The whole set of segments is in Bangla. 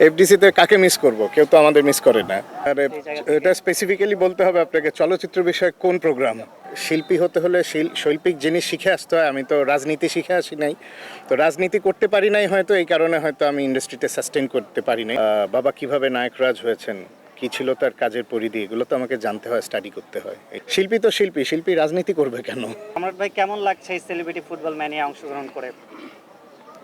এফডিসিতে কাকে মিস করব? কেউ তো আমাদের মিস করে না। আর এটা স্পেসিফিক্যালি বলতে হবে আপনাকে চলচ্চিত্র বিষয়ে কোন প্রোগ্রাম শিল্পী হতে হলে শিল- শৈল্পিক জিনিস শিখে আসতে হয়। আমি তো রাজনীতি শিখে আসি নাই। তো রাজনীতি করতে পারি নাই হয়তো এই কারণে হয়তো আমি ইন্ডাস্ট্রিতে সাস্টেন করতে পারি নাই। বাবা কীভাবে নায়করাজ হয়েছেন? কি ছিল তার কাজের পরিধি? এগুলো তো আমাকে জানতে হয় স্টাডি করতে হয়। শিল্পী তো শিল্পী শিল্পী রাজনীতি করবে কেন? আমার ভাই কেমন লাগছে এই সেলিব্রিটি ফুটবল ম্যানে অংশগ্রহণ করে?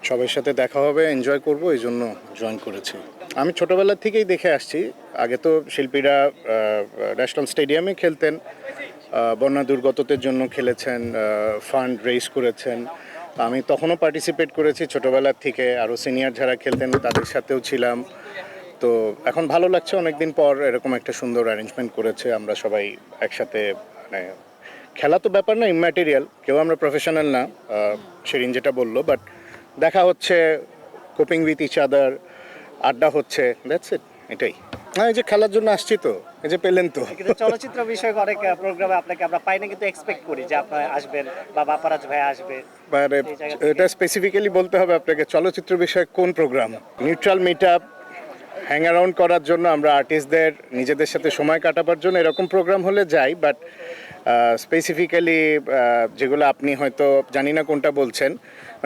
সবার সাথে দেখা হবে এনজয় করব, এই জন্য জয়েন করেছি। আমি ছোটবেলা থেকেই দেখে আসছি। আগে তো শিল্পীরা ন্যাশনাল স্টেডিয়ামে খেলতেন বন্যা দুর্গতদের জন্য খেলেছেন ফান্ড রেইজ করেছেন। আমি তখনও পার্টিসিপেট করেছি ছোটবেলার থেকে আরও সিনিয়র যারা খেলতেন তাদের সাথেও ছিলাম। তো এখন ভালো লাগছে, অনেকদিন পর এরকম একটা সুন্দর অ্যারেঞ্জমেন্ট করেছে, আমরা সবাই একসাথে মানে খেলা তো ব্যাপার না ইম্যাটেরিয়াল কেউ আমরা প্রফেশনাল না সেরিন যেটা বলল বাট দেখা হচ্ছে কোপিং উইথ ইচ আদার আড্ডা হচ্ছে দ্যাটস ইট এটাই। হ্যাঁ এই যে খেলার জন্য আসছি তো এই যে পেলেন তো। কিন্তু চলচ্চিত্র বিষয়ক অনেক প্রোগ্রামে আপনাকে আমরা পাই না কিন্তু এক্সপেক্ট করি যে আপনি আসবেন বা বাপারাজ ভাই আসবে। মানে এটা স্পেসিফিক্যালি বলতে হবে আপনাকে চলচ্চিত্র বিষয়ক কোন programme neutral meet up hang around করার জন্য আমরা আর্টিস্টদের নিজেদের সাথে সময় কাটাবার জন্য এরকম প্রোগ্রাম হলে যাই বাট স্পেসিফিক্যালি যেগুলো আপনি হয়তো জানি না কোনটা বলছেন,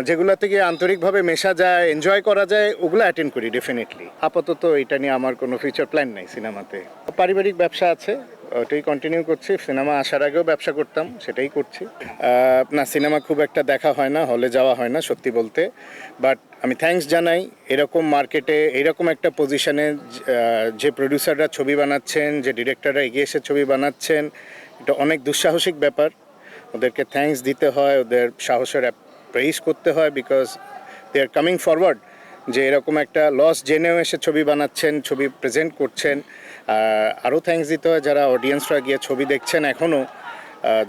যেগুলো থেকে আন্তরিকভাবে মেশা যায় এনজয় করা যায়, ওগুলো অ্যাটেন্ড করি ডেফিনেটলি আপাতত এটা নিয়ে আমার কোনো ফিউচার প্ল্যান নাই সিনেমাতে। পারিবারিক ব্যবসা আছে ওটাই কন্টিনিউ করছি। সিনেমা আসার আগেও ব্যবসা করতাম, সেটাই করছি। না সিনেমা খুব একটা দেখা হয় না হলে যাওয়া হয় না, সত্যি বলতে। বাট আমি থ্যাঙ্কস জানাই, এরকম মার্কেটে এরকম একটা পজিশনে যে প্রডিউসাররা ছবি বানাচ্ছেন, যে ডিরেক্টররা এগিয়ে এসে ছবি বানাচ্ছেন, এটা অনেক দুঃসাহসিক ব্যাপার। ওদেরকে থ্যাঙ্কস দিতে হয়, ওদের সাহসের প্রেইজ করতে হয় because they are coming forward যে এরকম একটা লস জেনেও এসে ছবি বানাচ্ছেন, ছবি প্রেজেন্ট করছেন। আরও থ্যাঙ্কস দিতে হয় যারা অডিয়েন্সরা গিয়ে ছবি দেখছেন এখনও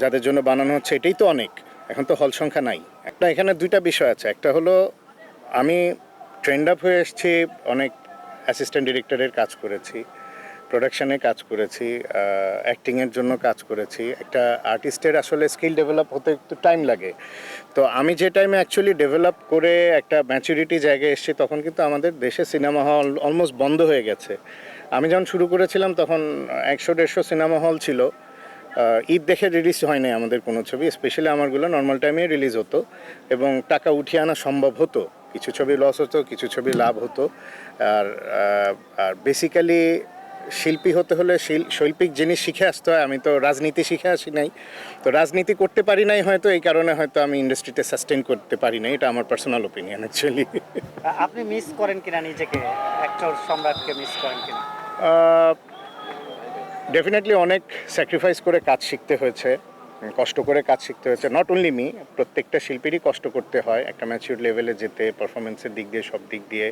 যাদের জন্য বানানো হচ্ছে, এটাই তো অনেক। এখন তো হল সংখ্যা নাই। একটা এখানে দুইটা বিষয় আছে। একটা হলো, আমি ট্রেন্ড আপ হয়ে এসেছি, অনেক অ্যাসিস্ট্যান্ট ডিরেক্টরের কাজ করেছি প্রোডাকশনে কাজ করেছি অ্যাক্টিংয়ের জন্য কাজ করেছি। একটা আর্টিস্টের আসলে স্কিল ডেভেলপ হতে একটু টাইম লাগে। তো আমি যে টাইমে অ্যাকচুয়ালি ডেভেলপ করে একটা ম্যাচুরিটি জায়গায় এসেছি, তখন কিন্তু আমাদের দেশে সিনেমা হল অলমোস্ট বন্ধ হয়ে গেছে। আমি যখন শুরু করেছিলাম তখন একশো দেড়শো সিনেমা হল ছিল। ঈদ দেখে রিলিজ হয় নাই আমাদের কোনো ছবি স্পেশালি আমারগুলো নর্মাল টাইমে রিলিজ হতো এবং টাকা উঠিয়ে আনা সম্ভব হতো। কিছু ছবি লস হতো, কিছু ছবি লাভ হতো। আর আর বেসিক্যালি শিল্পী হতে হলে শিল- শৈল্পিক জিনিস শিখে আসতে হয়, আমি তো রাজনীতি শিখে আসি নাই। তো রাজনীতি করতে পারি নাই হয়তো, এই কারণে হয়তো আমি ইন্ডাস্ট্রিতে সাস্টেন করতে পারি নাই, এটা আমার পার্সোনাল ওপিনিয়ন অ্যাকচুয়ালি আপনি মিস করেন কিনা নিজেকে? অ্যাক্টর সম্রাটকে মিস করেন কিনা? ডেফিনেটলি অনেক স্যাক্রিফাইস করে কাজ শিখতে হয়েছে কষ্ট করে কাজ শিখতে হয়েছে। নট অনলি মি প্রত্যেকটা শিল্পীরই কষ্ট করতে হয়, একটা ম্যাচিউর লেভেলে যেতে পারফরমেন্সের দিক দিয়ে, সব দিক দিয়ে।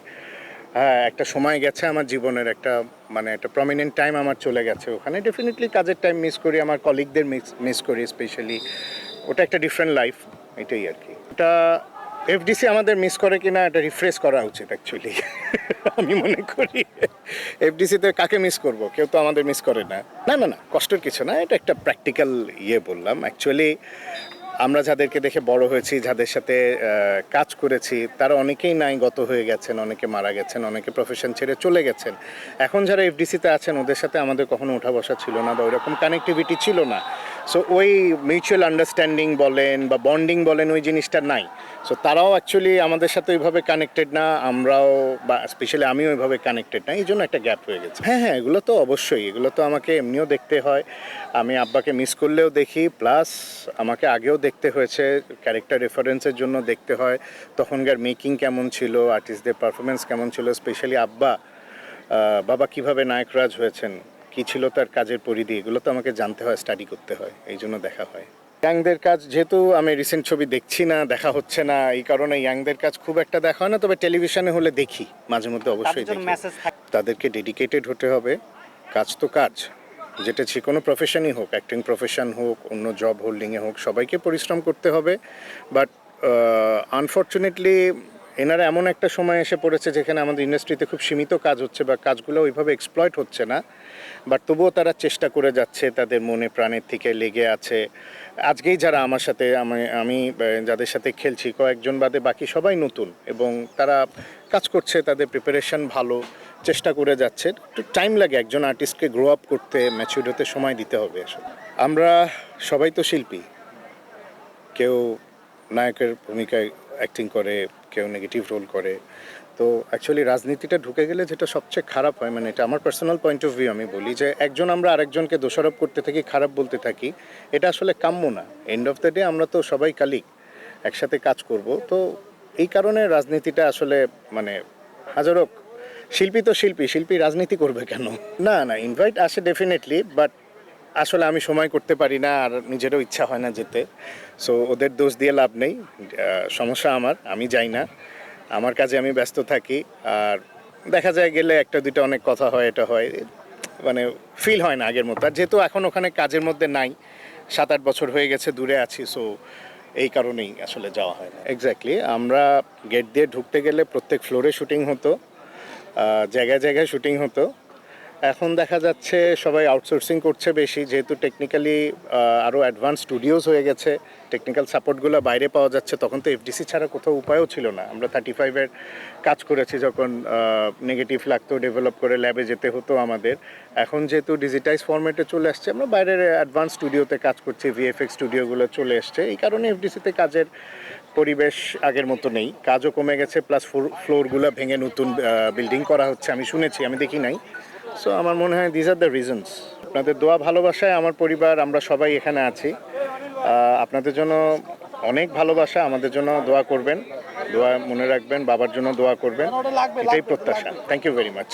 হ্যাঁ একটা সময় গেছে আমার জীবনের, একটা মানে একটা প্রমিনেন্ট টাইম আমার চলে গেছে ওখানে। ডেফিনেটলি কাজের টাইম মিস করি, আমার কলিগদের মিস মিস করি স্পেশালি ওটা একটা ডিফারেন্ট লাইফ এটাই আর কি। এটা এফডিসি আমাদের মিস করে কিনা এটা রিফ্রেশ করা উচিত অ্যাকচুয়ালি আমি মনে করি। এফডিসিতে কাকে মিস করব? কেউ তো আমাদের মিস করে না। না না না, কষ্টের কিছু না, এটা একটা প্র্যাকটিক্যাল ইয়ে বললাম। অ্যাকচুয়ালি আমরা যাদেরকে দেখে বড় হয়েছি, যাদের সাথে কাজ করেছি, তারা অনেকেই নাই গত হয়ে গেছেন, অনেকে মারা গেছেন, অনেকে প্রফেশন ছেড়ে চলে গেছেন। এখন যারা এফডিসিতে আছেন, ওদের সাথে আমাদের কখনো উঠা বসা ছিল না বা ওইরকম কানেক্টিভিটি ছিল না। সো ওই মিউচুয়াল আন্ডারস্ট্যান্ডিং বলেন বা বন্ডিং বলেন, ওই জিনিসটা নাই। সো তারাও অ্যাকচুয়ালি আমাদের সাথে ওইভাবে কানেক্টেড না, আমরাও বা স্পেশালি আমিও ওইভাবে কানেক্টেড না এই জন্য একটা গ্যাপ হয়ে গেছে। হ্যাঁ হ্যাঁ এগুলো তো অবশ্যই, এগুলো তো আমাকে এমনিও দেখতে হয়। আমি আব্বাকে মিস করলেও দেখি প্লাস আমাকে আগেও দেখতে হয়েছে ক্যারেক্টার রেফারেন্সের জন্য দেখতে হয়, তখনকার মেকিং কেমন ছিল আর্টিস্টদের পারফরমেন্স কেমন ছিল স্পেশালি আব্বা বাবা কীভাবে নায়করাজ হয়েছেন। কি ছিল তার কাজের পরিধি এগুলো তো আমাকে জানতে হয় স্টাডি করতে হয় এই জন্য দেখা হয়। ইয়াংদের কাজ যেহেতু আমি রিসেন্ট ছবি দেখছি না দেখা হচ্ছে না এই কারণে ইয়াংদের কাজ খুব একটা দেখা হয় না তবে টেলিভিশনে হলে দেখি মাঝে মধ্যে অবশ্যই দেখি। তাদেরকে ডেডিকেটেড হতে হবে। কাজ তো কাজ যেটা যে কোনো প্রফেশনই হোক অ্যাক্টিং প্রফেশন হোক অন্য জব হোল্ডিংয়ে হোক সবাইকে পরিশ্রম করতে হবে। বাট আনফর্চুনেটলি এনারা এমন একটা সময় এসে পড়েছে যেখানে আমাদের ইন্ডাস্ট্রিতে খুব সীমিত কাজ হচ্ছে বা কাজগুলো ওইভাবে এক্সপ্লয়েট হচ্ছে না। বাট তবুও তারা চেষ্টা করে যাচ্ছে তাদের মনে প্রাণের থেকে লেগে আছে। আজকেই যারা আমার সাথে, আমি আমি যাদের সাথে খেলছি, কয়েকজন বাদে বাকি সবাই নতুন এবং তারা কাজ করছে, তাদের প্রিপারেশন ভালো, চেষ্টা করে যাচ্ছে। একটু টাইম লাগে একজন আর্টিস্টকে গ্রো আপ করতে ম্যাচিউর হতে সময় দিতে হবে আসলে। আমরা সবাই তো শিল্পী। কেউ নায়কের ভূমিকায় অ্যাক্টিং করে কেউ নেগেটিভ রোল করে। তো অ্যাকচুয়ালি রাজনীতিটা ঢুকে গেলে যেটা সবচেয়ে খারাপ হয় মানে এটা আমার পার্সোনাল পয়েন্ট অফ ভিউ আমি বলি যে একজন আমরা আরেকজনকে দোষারোপ করতে থাকি, খারাপ বলতে থাকি, এটা আসলে কাম্য না। এন্ড অফ দ্য ডে আমরা তো সবাই কালিক একসাথে কাজ করব। তো এই কারণে রাজনীতিটা আসলে মানে হাজারো, শিল্পী তো শিল্পী শিল্পী রাজনীতি করবে কেন? না না ইনভাইট আসে ডেফিনেটলি বাট আসলে আমি সময় করতে পারি না আর নিজেরও ইচ্ছা হয় না যেতে। সো ওদের দোষ দিয়ে লাভ নেই। সমস্যা আমার, আমি যাই না। আমার কাজে আমি ব্যস্ত থাকি আর দেখা যায় গেলে একটা দুটো অনেক কথা হয়, এটা হয়। মানে ফিল হয় না আগের মতো। আর যেহেতু এখন ওখানে কাজের মধ্যে নাই, সাত আট বছর হয়ে গেছে, দূরে আছি সো এই কারণেই আসলে যাওয়া হয় না। এক্স্যাক্টলি আমরা গেট দিয়ে ঢুকতে গেলে প্রত্যেক ফ্লোরে শুটিং হতো জায়গায় জায়গায় শুটিং হতো। এখন দেখা যাচ্ছে সবাই আউটসোর্সিং করছে বেশি, যেহেতু টেকনিক্যালি আরও অ্যাডভান্স স্টুডিওস হয়ে গেছে টেকনিক্যাল সাপোর্টগুলো বাইরে পাওয়া যাচ্ছে, তখন তো এফডিসি ছাড়া কোথাও উপায়ও ছিল না। আমরা থার্টি ফাইভের কাজ করেছি যখন নেগেটিভ লাগতো ডেভেলপ করে ল্যাবে যেতে হতো আমাদের। এখন যেহেতু ডিজিটাইজ ফরম্যাটে চলে আসছে, আমরা বাইরের অ্যাডভান্স স্টুডিওতে কাজ করছি ভিএফএক্স স্টুডিওগুলো চলে এসছে এই কারণে এফডিসিতে কাজের পরিবেশ আগের মতো নেই। কাজও কমে গেছে প্লাস ফ্লোরগুলো ভেঙে নতুন বিল্ডিং করা হচ্ছে, আমি শুনেছি, আমি দেখি নাই। সো আমার মনে হয় দিজ আর দ্য রিজনস আপনাদের দোয়া ভালোবাসায় আমার পরিবার, আমরা সবাই এখানে আছি। আপনাদের জন্য অনেক ভালোবাসা, আমাদের জন্য দোয়া করবেন। দোয়া মনে রাখবেন, বাবার জন্য দোয়া করবেন। এটাই প্রত্যাশা। Thank you very much